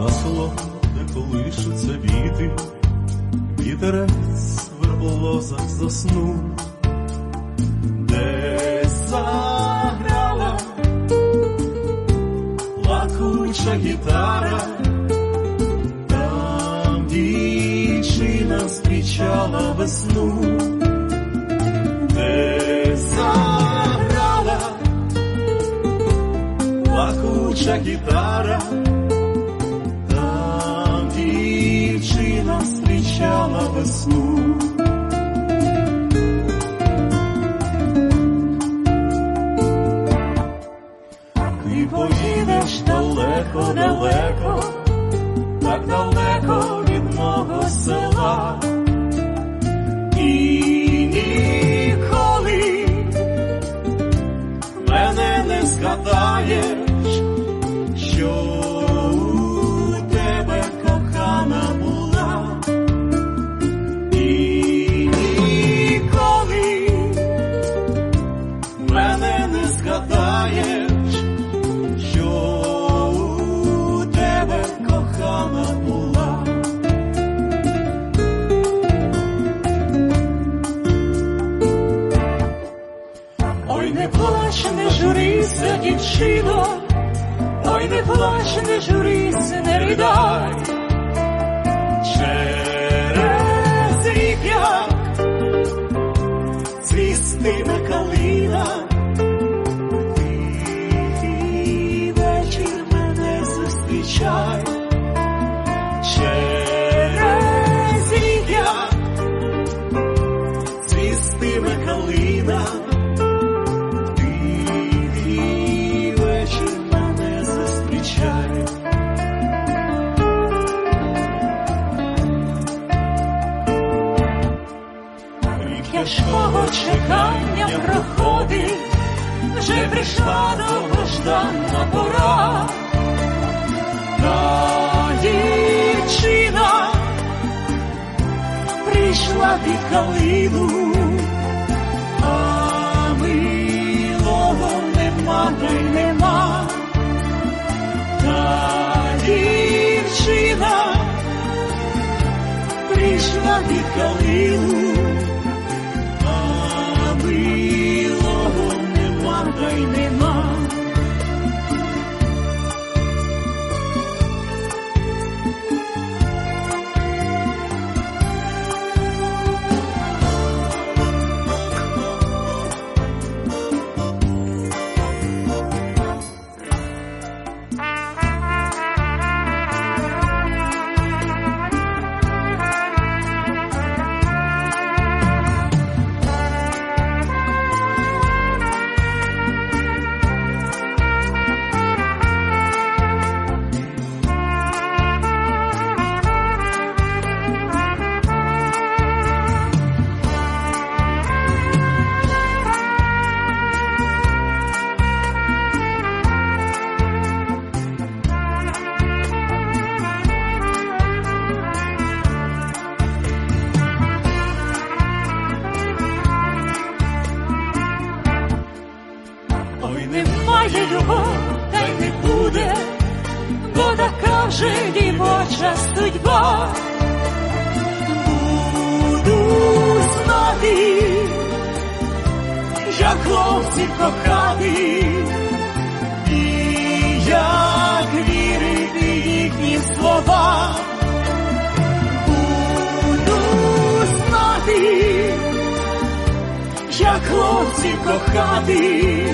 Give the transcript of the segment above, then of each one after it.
засло, де колишуться віти, вітерець в верболозах заснув, десь заграла плакуча гітара, там дівчина зустрічала весну, десь плакуча гітара. Зустрічала весну. rido, poi mi flash ne giuris ne ridai. Тяжкого чекання проходить, вже прийшла довгождана пора. Та дівчина прийшла під калину, а милого нема та й нема. Та дівчина прийшла під калину, вже дівоча судьба. Буду знати, як хлопців кохати, і як вірити їхнім словам. Буду знати, як хлопців кохати,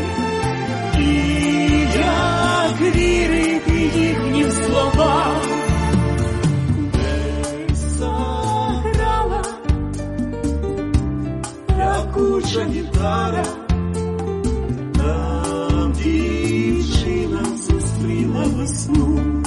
їхнім словам. Заграла плакуча гітара, там дівчина зустріла весну.